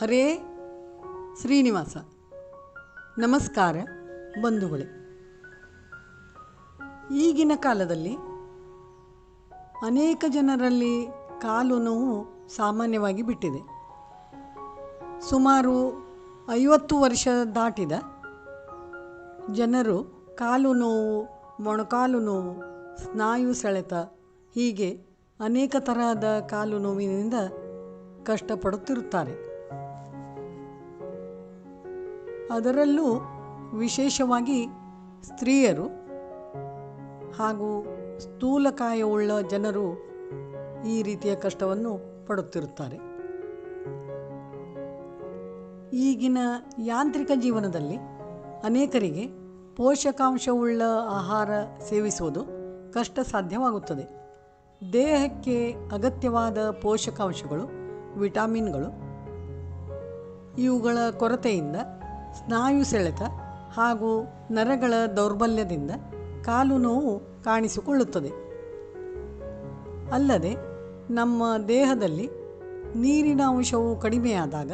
ಹರೇ ಶ್ರೀನಿವಾಸ. ನಮಸ್ಕಾರ ಬಂಧುಗಳೇ. ಈಗಿನ ಕಾಲದಲ್ಲಿ ಅನೇಕ ಜನರಲ್ಲಿ ಕಾಲು ನೋವು ಸಾಮಾನ್ಯವಾಗಿ ಬಿಟ್ಟಿದೆ. ಸುಮಾರು ಐವತ್ತು ವರ್ಷ ದಾಟಿದ ಜನರು ಕಾಲು ನೋವು, ಮೊಣಕಾಲು ನೋವು, ಸ್ನಾಯು ಸೆಳೆತ ಹೀಗೆ ಅನೇಕ ತರಹದ ಕಾಲು ನೋವಿನಿಂದ ಕಷ್ಟಪಡುತ್ತಿರುತ್ತಾರೆ. ಅದರಲ್ಲೂ ವಿಶೇಷವಾಗಿ ಸ್ತ್ರೀಯರು ಹಾಗೂ ಸ್ಥೂಲಕಾಯವುಳ್ಳ ಜನರು ಈ ರೀತಿಯ ಕಷ್ಟವನ್ನು ಪಡುತ್ತಿರುತ್ತಾರೆ. ಈಗಿನ ಯಾಂತ್ರಿಕ ಜೀವನದಲ್ಲಿ ಅನೇಕರಿಗೆ ಪೋಷಕಾಂಶವುಳ್ಳ ಆಹಾರ ಸೇವಿಸುವುದು ಕಷ್ಟ ಸಾಧ್ಯವಾಗುತ್ತದೆ. ದೇಹಕ್ಕೆ ಅಗತ್ಯವಾದ ಪೋಷಕಾಂಶಗಳು, ವಿಟಾಮಿನ್ಗಳು ಇವುಗಳ ಕೊರತೆಯಿಂದ ಸ್ನಾಯು ಸೆಳೆತ ಹಾಗೂ ನರಗಳ ದೌರ್ಬಲ್ಯದಿಂದ ಕಾಲು ನೋವು ಕಾಣಿಸಿಕೊಳ್ಳುತ್ತದೆ. ಅಲ್ಲದೆ ನಮ್ಮ ದೇಹದಲ್ಲಿ ನೀರಿನ ಅಂಶವು ಕಡಿಮೆಯಾದಾಗ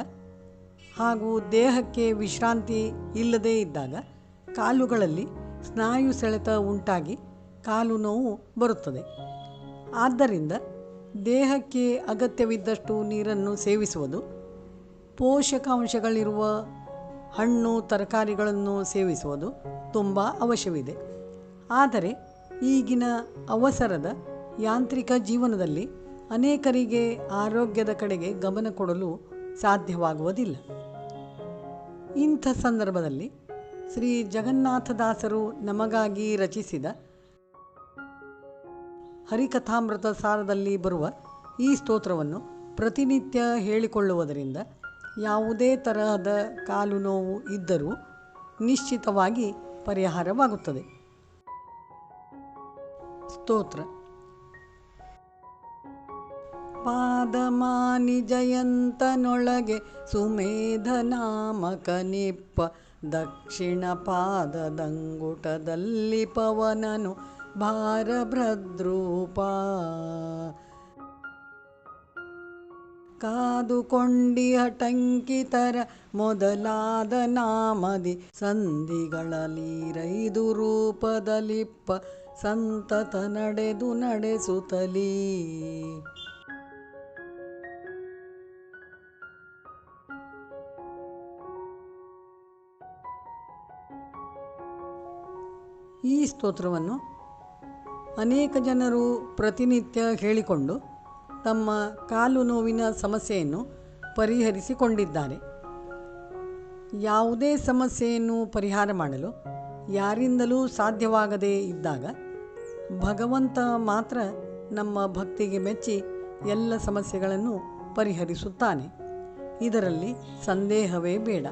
ಹಾಗೂ ದೇಹಕ್ಕೆ ವಿಶ್ರಾಂತಿ ಇಲ್ಲದೇ ಇದ್ದಾಗ ಕಾಲುಗಳಲ್ಲಿ ಸ್ನಾಯು ಸೆಳೆತ ಉಂಟಾಗಿ ಕಾಲು ನೋವು ಬರುತ್ತದೆ. ಆದ್ದರಿಂದ ದೇಹಕ್ಕೆ ಅಗತ್ಯವಿದ್ದಷ್ಟು ನೀರನ್ನು ಸೇವಿಸುವುದು ಪೋಷಕಾಂಶಗಳಿರುವ ಹಣ್ಣು ತರಕಾರಿಗಳನ್ನು ಸೇವಿಸುವುದು ತುಂಬ ಅವಶ್ಯವಿದೆ. ಆದರೆ ಈಗಿನ ಅವಸರದ ಯಾಂತ್ರಿಕ ಜೀವನದಲ್ಲಿ ಅನೇಕರಿಗೆ ಆರೋಗ್ಯದ ಕಡೆಗೆ ಗಮನ ಕೊಡಲು ಸಾಧ್ಯವಾಗುವುದಿಲ್ಲ. ಇಂಥ ಸಂದರ್ಭದಲ್ಲಿ ಶ್ರೀ ಜಗನ್ನಾಥದಾಸರು ನಮಗಾಗಿ ರಚಿಸಿದ ಹರಿಕಥಾಮೃತ ಸಾರದಲ್ಲಿ ಬರುವ ಈ ಸ್ತೋತ್ರವನ್ನು ಪ್ರತಿನಿತ್ಯ ಹೇಳಿಕೊಳ್ಳುವುದರಿಂದ ಯಾವುದೇ ತರಹದ ಕಾಲು ನೋವು ಇದ್ದರೂ ನಿಶ್ಚಿತವಾಗಿ ಪರಿಹಾರವಾಗುತ್ತದೆ. ಸ್ತೋತ್ರ. ಪಾದಮಾನಿ ಜಯಂತನೊಳಗೆ ಸುಮೇಧ ನಾಮಕ ನಿಪ್ಪ, ದಕ್ಷಿಣ ಪಾದದಂಗುಟದಲ್ಲಿ ಪವನನು ಭಾರಭದ್ರೂಪ. ಕಾದುಕೊಂಡಿಹ ಹಟಂಕಿತರ ಮೊದಲಾದ ನಾಮದಿ ಸಂಧಿಗಳಲೀರೈದು ರೂಪದಲಿಪ್ಪ ಸಂತತ ನಡೆದು ನಡೆಸುತ್ತಲೀ. ಈ ಸ್ತೋತ್ರವನ್ನು ಅನೇಕ ಜನರು ಪ್ರತಿನಿತ್ಯ ಹೇಳಿಕೊಂಡು ತಮ್ಮ ಕಾಲು ನೋವಿನ ಸಮಸ್ಯೆಯನ್ನು ಪರಿಹರಿಸಿಕೊಂಡಿದ್ದಾರೆ. ಯಾವುದೇ ಸಮಸ್ಯೆಯನ್ನು ಪರಿಹಾರ ಮಾಡಲು ಯಾರಿಂದಲೂ ಸಾಧ್ಯವಾಗದೇ ಇದ್ದಾಗ ಭಗವಂತ ಮಾತ್ರ ನಮ್ಮ ಭಕ್ತಿಗೆ ಮೆಚ್ಚಿ ಎಲ್ಲ ಸಮಸ್ಯೆಗಳನ್ನು ಪರಿಹರಿಸುತ್ತಾನೆ. ಇದರಲ್ಲಿ ಸಂದೇಹವೇ ಬೇಡ.